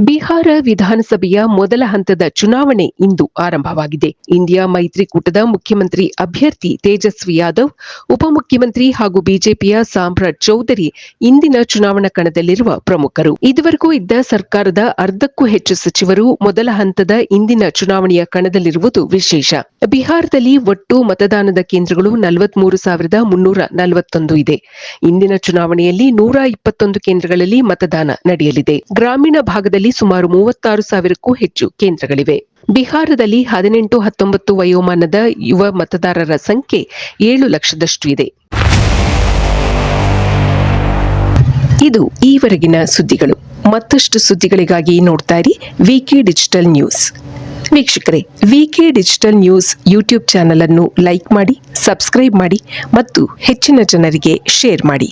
ಬಿಹಾರ ವಿಧಾನಸಭೆಯ ಮೊದಲ ಹಂತದ ಚುನಾವಣೆ ಇಂದು ಆರಂಭವಾಗಿದೆ. ಇಂಡಿಯಾ ಮೈತ್ರಿಕೂಟದ ಮುಖ್ಯಮಂತ್ರಿ ಅಭ್ಯರ್ಥಿ ತೇಜಸ್ವಿ ಯಾದವ್, ಉಪಮುಖ್ಯಮಂತ್ರಿ ಹಾಗೂ ಬಿಜೆಪಿಯ ಸಾಮ್ರಾಟ್ ಚೌಧರಿ ಇಂದಿನ ಚುನಾವಣಾ ಕಣದಲ್ಲಿರುವ ಪ್ರಮುಖರು. ಇದುವರೆಗೂ ಇದ್ದ ಸರ್ಕಾರದ ಅರ್ಧಕ್ಕೂ ಹೆಚ್ಚು ಸಚಿವರು ಮೊದಲ ಹಂತದ ಇಂದಿನ ಚುನಾವಣೆಯ ಕಣದಲ್ಲಿರುವುದು ವಿಶೇಷ. ಬಿಹಾರದಲ್ಲಿ ಒಟ್ಟು ಮತದಾನದ ಕೇಂದ್ರಗಳು ನಲವತ್ಮೂರು ಸಾವಿರದ ಮುನ್ನೂರ ನಲವತ್ತೊಂದು ಇದೆ. ಇಂದಿನ ಚುನಾವಣೆಯಲ್ಲಿ ನೂರ ಇಪ್ಪತ್ತೊಂದು ಕೇಂದ್ರಗಳಲ್ಲಿ ಮತದಾನ ನಡೆಯಲಿದೆ. ಗ್ರಾಮೀಣ ಭಾಗದಲ್ಲಿ ಸುಮಾರು ಮೂವತ್ತಾರು ಸಾವಿರಕ್ಕೂ ಹೆಚ್ಚು ಕೇಂದ್ರಗಳಿವೆ. ಬಿಹಾರದಲ್ಲಿ ಹದಿನೆಂಟು, ಹತ್ತೊಂಬತ್ತು ವಯೋಮಾನದ ಯುವ ಮತದಾರರ ಸಂಖ್ಯೆ ಏಳು ಲಕ್ಷದಷ್ಟು ಇದೆ. ಇದು ಈವರೆಗಿನ ಸುದ್ದಿಗಳು. ಮತ್ತಷ್ಟು ಸುದ್ದಿಗಳಿಗಾಗಿ ನೋಡ್ತಾ ಇರಿ ವಿಕೆ ಡಿಜಿಟಲ್ ನ್ಯೂಸ್. ವೀಕ್ಷಕರೇ, V K digital news YouTube channel ಅನ್ನು ಲೈಕ್ ಮಾಡಿ, ಸಬ್ಸ್ಕ್ರೈಬ್ ಮಾಡಿ ಮತ್ತು ಹೆಚ್ಚಿನ ಜನರಿಗೆ ಶೇರ್ ಮಾಡಿ.